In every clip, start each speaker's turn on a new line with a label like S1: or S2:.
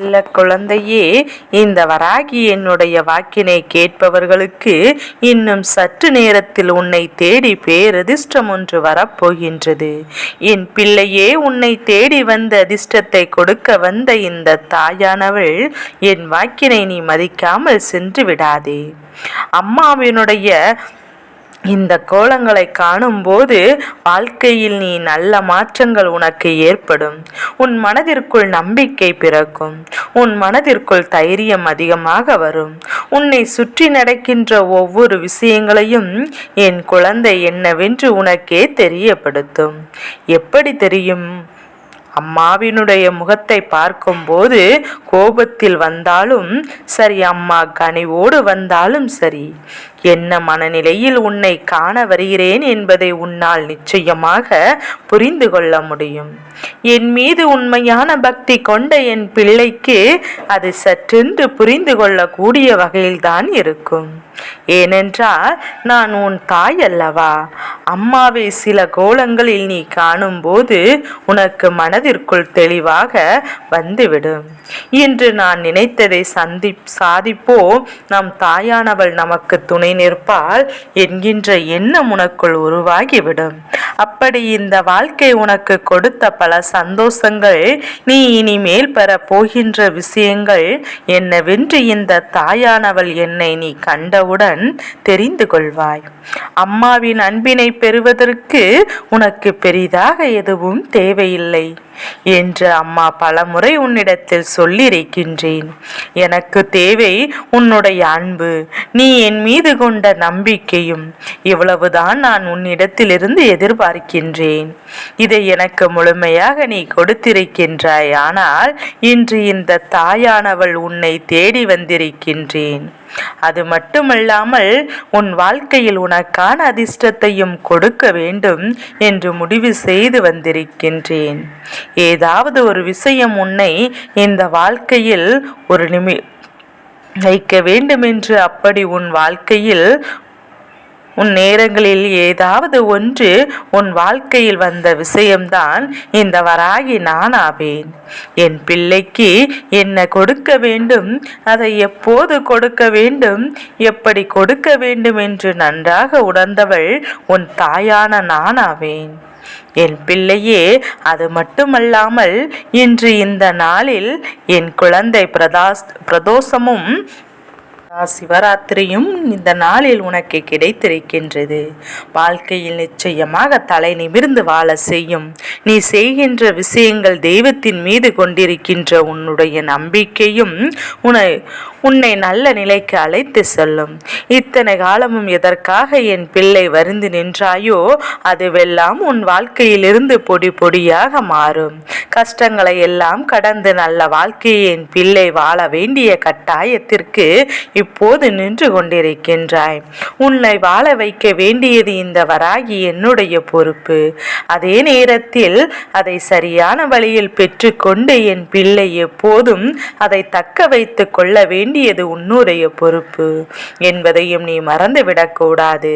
S1: இல்ல குழந்தையே இந்த வராகி என்னுடைய வாக்கினை கேட்பவர்களுக்கு இன்னும் சற்று நேரத்தில் உன்னை தேடி பேரதிர்ஷ்டம் ஒன்று வரப்போகின்றது. என் பிள்ளையே உன்னை தேடி வந்த அதிர்ஷ்டத்தை கொடுக்க வந்த இந்த தாயானவள் என் வாக்கினை நீ மதிக்காமல் சென்று விடாதே. அம்மாவினுடைய இந்த கோலங்களை காணும்போது வாழ்க்கையில் நீ நல்ல மாற்றங்கள் உனக்கு ஏற்படும். உன் மனதிற்குள் நம்பிக்கை பிறக்கும். உன் மனதிற்குள் தைரியம் அதிகமாக வரும். உன்னை சுற்றி நடக்கின்ற ஒவ்வொரு விஷயங்களையும் என் குழந்தை என்னவென்று உனக்கே தெரியப்படுத்தும். எப்படி தெரியும்? அம்மாவினுடைய முகத்தை பார்க்கும்போது கோபத்தில் வந்தாலும் சரி அம்மா கனிவோடு வந்தாலும் சரி. என்ன மனநிலையில் உன்னை காண வருகிறேன் என்பதை உன்னால் நிச்சயமாக புரிந்து கொள்ள முடியும். என் மீது உண்மையான பக்தி கொண்ட என் பிள்ளைக்கு அது சற்றென்று புரிந்து கொள்ளக்கூடிய வகையில்தான் இருக்கும். ஏனென்றால் நான் உன் தாய் அல்லவா அம்மாவை சில கோலங்களில் நீ காணும்போது உனக்கு மனதிற்குள் தெளிவாக வந்துவிடும். இன்று நான் நினைத்ததை சந்தி சாதிப்போ நம் தாயானவள் நமக்கு துணை நிற்பாள் என்கின்ற எண்ணம் உனக்குள் உருவாகிவிடும். அப்படி இந்த வாழ்க்கை உனக்கு கொடுத்த பல சந்தோஷங்கள் நீ இனிமேல் பெற போகின்ற விஷயங்கள் என்னவென்று இந்த தாயானவள் என்னை நீ உடன் தெரிந்து கொள்வாய். அம்மாவின் அன்பினை பெறுவதற்கு உனக்கு பெரிதாக எதுவும் தேவையில்லை. என்று அம்மா பலமுறை உன்னிடத்தில் சொல்லியிருக்கின்றேன். எனக்கு தேவை உன்னுடைய அன்பு. நீ என் மீது கொண்ட நம்பிக்கையும் இவ்வளவுதான் நான் உன்னிடத்திலிருந்து எதிர்பார்க்கின்றேன். இதை எனக்கு முழுமையாக நீ கொடுத்திருக்கின்றாய். ஆனால் இன்று இந்த தாயானவள் உன்னை தேடி வந்திருக்கின்றேன். அது மட்டுமல்லாமல் உன் வாழ்க்கையில் உனக்கான அதிர்ஷ்டத்தையும் கொடுக்க வேண்டும் என்று முடிவு செய்து வந்திருக்கின்றேன். ஏதாவது ஒரு விஷயம் உன்னை இந்த வாழ்க்கையில் ஒரு நிமி வைக்க வேண்டும் என்று அப்படி உன் வாழ்க்கையில் உன் நேரங்களில் ஏதாவது ஒன்று உன் வாழ்க்கையில் வந்த விஷயம்தான் இந்த வராகி நானாவேன். என் பிள்ளைக்கு என்ன கொடுக்க வேண்டும் அதை எப்போது கொடுக்க வேண்டும் எப்படி கொடுக்க வேண்டும் என்று நன்றாக உணர்ந்தவள் உன் தாயான நானாவேன். என் பிள்ளையே அது மட்டுமல்லாமல் இன்று இந்த நாளில் என் குழந்தை பிரதாஸ் பிரதோஷமும் சிவராத்திரியும் இந்த நாளில் உனக்கு கிடைத்திருக்கின்றது. வாழ்க்கையில் நிச்சயமாக தலை நிமிர்ந்து வாழ செய்யும். நீ செய்கின்ற விஷயங்கள் தெய்வத்தின் மீது கொண்டிருக்கின்ற உன்னுடைய நம்பிக்கையும் உன உன்னை நல்ல நிலைக்கு அழைத்து செல்லும். இத்தனை காலமும் எதற்காக என் பிள்ளை வருந்து நின்றாயோ அதுவெல்லாம் உன் வாழ்க்கையிலிருந்து பொடி பொடியாக மாறும். கஷ்டங்களை எல்லாம் கடந்து நல்ல வாழ்க்கையின் பிள்ளை வாழ வேண்டிய கட்டாயத்திற்கு இப்போது நின்று கொண்டிருக்கின்றாய். உன்னை வாழ வைக்க வேண்டியது இந்த வராகி என்னுடைய பொறுப்பு. அதே நேரத்தில் அதை சரியான வழியில் பெற்றுக்கொண்டு என் பிள்ளை எப்போதும் அதை தக்க வைத்து கொள்ள வேண்டியது உன்னுடைய பொறுப்பு. என்பதையும் நீ மறந்துவிடக்கூடாது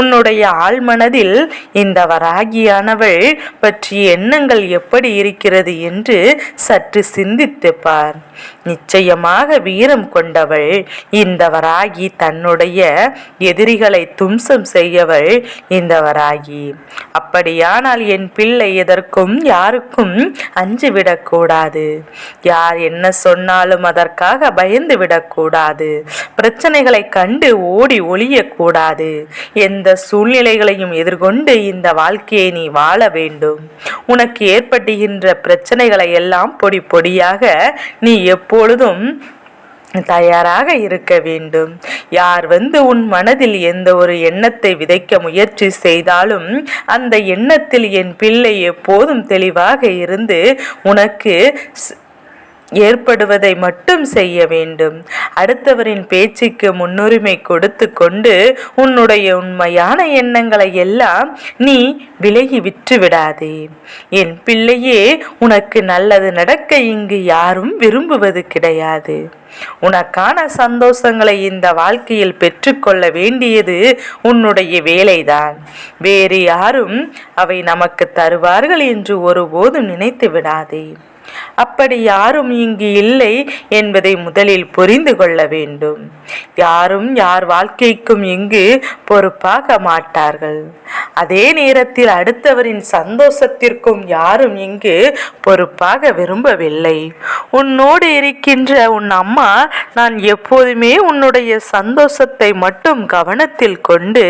S1: உன்னுடைய ஆழ்மனதில் இந்த வராகியானவள் பற்றிய எண்ணங்கள் எப்படி இருக்கிறது? என்று சற்று சிந்தித்து பார். நிச்சயமாக வீரம் கொண்டவள் இந்த வராகி தன்னுடைய எதிரிகளை தும்சம் செய்யவள் இந்த வராகி அப்படியானால் என் பிள்ளை எதற்கும் யாருக்கும் அஞ்சு விடக்கூடாது. யார் என்ன சொன்னாலும் அதற்காக பயந்து விடக்கூடாது. பிரச்சனைகளை கண்டு ஓடி ஒளியக்கூடாது. எந்த சூழ்நிலைகளையும் எதிர்கொண்டு இந்த வாழ்க்கையை நீ வாழ வேண்டும். உனக்கு ஏற்படுகின்ற பிரச்சனைகளை எல்லாம் பொடி பொடியாக நீ எப்பொழுதும் தயாராக இருக்க வேண்டும். யார் வந்து உன் மனதில் எந்த ஒரு எண்ணத்தை விதைக்க முயற்சி செய்தாலும் அந்த எண்ணத்தில் என் பிள்ளை எப்போதும் தெளிவாக இருந்து உனக்கு ஏற்படுவதை மட்டும் செய்ய வேண்டும். அடுத்தவரின் பேச்சுக்கு முன்னுரிமை கொடுத்து கொண்டு உன்னுடைய உண்மையான எண்ணங்களை எல்லாம் நீ விலகி விற்று விடாதே. என் பிள்ளையே உனக்கு நல்லது நடக்க இங்கு யாரும் விரும்புவது கிடையாது. உனக்கான சந்தோஷங்களை இந்த வாழ்க்கையில் பெற்றுக்கொள்ள வேண்டியது உன்னுடைய வேலைதான். வேறு யாரும் அவை நமக்கு தருவார்கள் என்று ஒருபோதும் நினைத்து விடாதே. அப்படி யாரும் இங்கு இல்லை என்பதை முதலில் புரிந்து கொள்ள வேண்டும். யாரும் யார் வாழ்க்கைக்கும் இங்கு பொறுப்பாக மாட்டார்கள். அதே நேரத்தில் அடுத்தவரின் சந்தோஷத்திற்கும் யாரும் இங்கு பொறுப்பாக விரும்பவில்லை. உன்னோடு இருக்கின்ற உன் அம்மா நான் எப்போதுமே உன்னுடைய சந்தோஷத்தை மட்டும் கவனத்தில் கொண்டு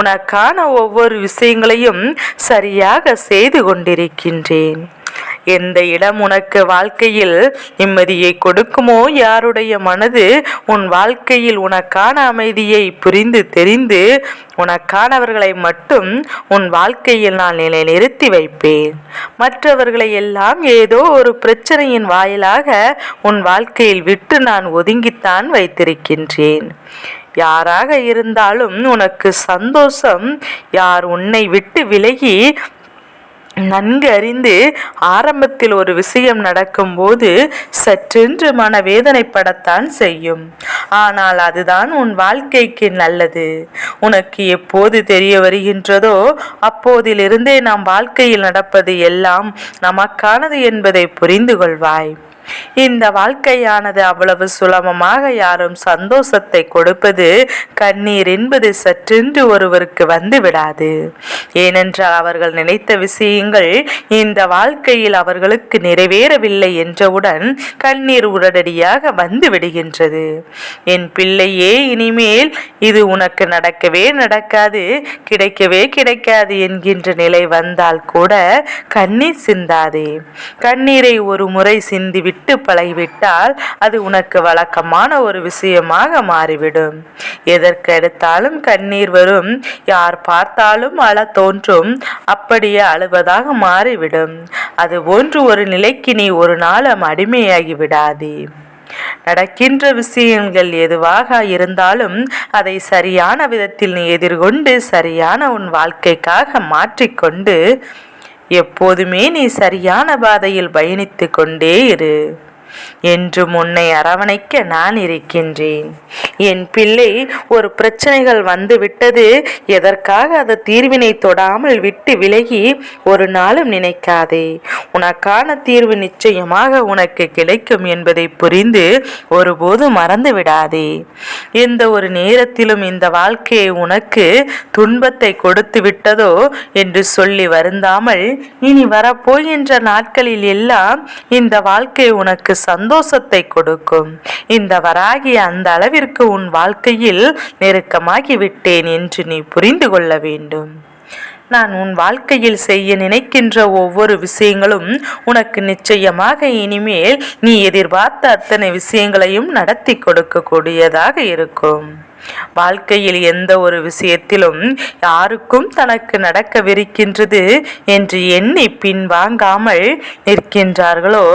S1: உனக்கான ஒவ்வொரு விஷயங்களையும் சரியாக செய்து கொண்டிருக்கின்றேன். எந்த இடம் உனக்கு வாழ்க்கையில் நிம்மதியை கொடுக்குமோ? யாருடைய மனது உன் வாழ்க்கையில் உனக்கான அமைதியை புரிந்து தெரிந்து உனக்கானவர்களை மட்டும் உன் வாழ்க்கையில் நான் நிலை நிறுத்தி வைப்பேன். மற்றவர்களை எல்லாம் ஏதோ ஒரு பிரச்சனையின் வாயிலாக உன் வாழ்க்கையில் விட்டு நான் ஒதுங்கித்தான் வைத்திருக்கின்றேன். யாராக இருந்தாலும் உனக்கு சந்தோஷம் யார் உன்னை விட்டு விலகி நன்கு அறிந்து ஆரம்பத்தில் ஒரு விஷயம் நடக்கும்போது சற்றென்று மனவேதனைப்படத்தான் செய்யும். ஆனால் அதுதான் உன் வாழ்க்கைக்கு நல்லது. உனக்கு எப்போது தெரிய வருகின்றதோ அப்போதிலிருந்தே நாம் வாழ்க்கையில் நடப்பது எல்லாம் நமக்கானது என்பதை புரிந்து கொள்வாய் இந்த வாழ்க்கையானது அவ்வளவு சுலபமாக யாரும் சந்தோஷத்தை கொடுப்பது கண்ணீர் என்பது சற்றென்று ஒருவருக்கு வந்து விடாது ஏனென்றால் அவர்கள் நினைத்த விஷயங்கள் இந்த வாழ்க்கையில் அவர்களுக்கு நிறைவேறவில்லை என்றவுடன் கண்ணீர் உடனடியாக வந்து விடுகின்றது என் பிள்ளையே இனிமேல் இது உனக்கு நடக்கவே நடக்காது கிடைக்கவே கிடைக்காது என்கின்ற நிலை வந்தால் கூட கண்ணீர் சிந்தாதே. கண்ணீரை ஒரு முறை சிந்திவிட்டு விட்டு பழகிவிட்டால் அது உனக்கு வழக்கமான ஒரு விஷயமாக மாறிவிடும். எதற்கெடுத்தாலும் கண்ணீர் வரும். யார் பார்த்தாலும் அழ தோன்றும். அப்படியே அழுவதாக மாறிவிடும். அது போன்று ஒரு நிலைக்கு நீ ஒரு நாளும் அடிமையாகி விடாதே. நடக்கின்ற விஷயங்கள் எதுவாக இருந்தாலும் அதை சரியான விதத்தில் நீ எதிர்கொண்டு சரியான உன் வாழ்க்கைக்காக மாற்றிக்கொண்டு எப்போதுமே நீ சரியான பாதையில் பயணித்து கொண்டே இரு. என்றும் உன்னை அரவணைக்க நான் இருக்கின்றேன். என் பிள்ளை ஒரு பிரச்சனைகள் வந்து விட்டது. எதற்காக அது தீர்வினை தொடாமல் விட்டு விலகி ஒரு நாளும் நினைக்காதே. உனக்கான தீர்வு நிச்சயமாக உனக்கு கிடைக்கும் என்பதை புரிந்து ஒருபோது மறந்து விடாதே. எந்த ஒரு நேரத்திலும் இந்த வாழ்க்கையை உனக்கு துன்பத்தை கொடுத்து விட்டதோ என்று சொல்லி வருந்தாமல் இனி வரப்போகின்ற நாட்களில் எல்லாம் இந்த வாழ்க்கை உனக்கு சந்தோஷத்தை கொடுக்கும். இந்த வராகி அந்த அளவிற்கு உன் வாழ்க்கையில் நெருக்கமாகி விட்டேன் என்று நீ புரிந்து கொள்ள வேண்டும். நான் உன் வாழ்க்கையில் செய்ய நினைக்கின்ற ஒவ்வொரு விஷயங்களும் உனக்கு நிச்சயமாக இனிமேல் நீ எதிர்பார்த்த அத்தனை விஷயங்களையும் நடத்தி கொடுக்கக்கூடியதாக இருக்கும். வாழ்க்கையில் எந்த ஒரு விஷயத்திலும் யாருக்கும் தனக்கு நடக்கவிருக்கின்றது என்று எண்ணி பின்வாங்காமல் நிற்கின்றார்களோ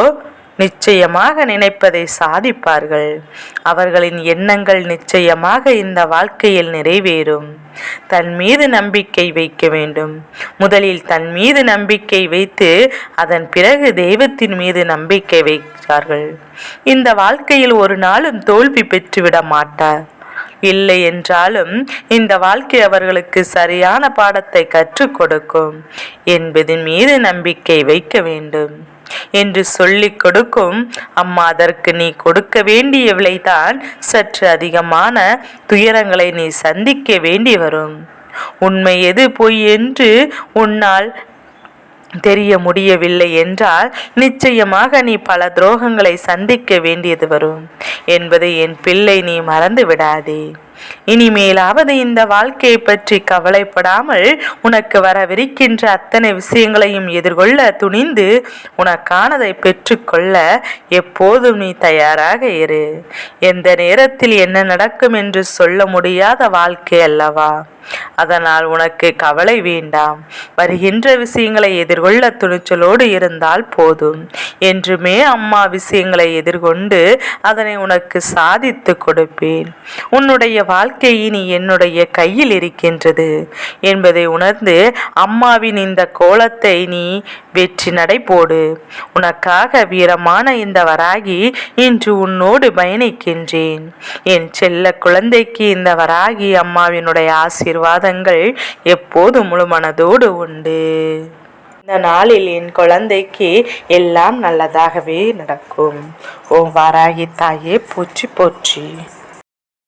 S1: நிச்சயமாக நினைப்பதை சாதிப்பார்கள். அவர்களின் எண்ணங்கள் நிச்சயமாக இந்த வாழ்க்கையில் நிறைவேறும். தன் மீது நம்பிக்கை வைக்க வேண்டும். முதலில் தன் மீது நம்பிக்கை வைத்து அதன் பிறகு தெய்வத்தின் மீது நம்பிக்கை வைக்கிறார்கள். இந்த வாழ்க்கையில் ஒரு நாளும் தோல்வி பெற்றுவிட மாட்டார். இல்லை என்றாலும் இந்த வாழ்க்கை அவர்களுக்கு சரியான பாடத்தை கற்றுக் கொடுக்கும் என்பதின் மீது நம்பிக்கை வைக்க வேண்டும். என்று சொல்லிக் கொடுக்கும். அம்மா அதற்கு நீ கொடுக்க வேண்டிய விலைதான் சற்று அதிகமான துயரங்களை நீ சந்திக்க வேண்டி வரும். உண்மை எது பொய் என்று உன்னால் தெரிய முடியவில்லை என்றால் நிச்சயமாக நீ பல துரோகங்களை சந்திக்க வேண்டியது வரும். என்பதை என் பிள்ளை நீ மறந்து விடாதே இனிமேலாவது இந்த வாழ்க்கையை பற்றி கவலைப்படாமல் உனக்கு வரவிருக்கின்ற அத்தனை விஷயங்களையும் எதிர்கொள்ள துணிந்து உனக்கானதை பெற்றுக்கொள்ள எப்போதும் நீ தயாராக இரு. எந்த நேரத்தில் என்ன நடக்கும் என்று சொல்ல முடியாத வாழ்க்கை அல்லவா? அதனால் உனக்கு கவலை வேண்டாம். வருகின்ற விஷயங்களை எதிர்கொள்ள துணிச்சலோடு இருந்தால் போதும். என்றுமே அம்மா விஷயங்களை எதிர்கொண்டு அதனை உனக்கு சாதித்து கொடுப்பேன். உன்னுடைய வாழ்க்கை இனி என்னுடைய கையில் இருக்கின்றது. என்பதை உணர்ந்து அம்மாவின் இந்த கோலத்தை நீ வெற்றி நடை போடு. உனக்காக வீரமான இந்த வராகி இன்று உன்னோடு பயணிக்கின்றேன். என் செல்ல குழந்தைக்கு இந்த வராகி அம்மாவினுடைய ஆசீர்வாதங்கள் எப்போது முழு மனதோடு உண்டு. இந்த நாளில் என் குழந்தைக்கு எல்லாம் நல்லதாகவே நடக்கும். ஓம் வாராகி தாயே போற்றி போற்றி.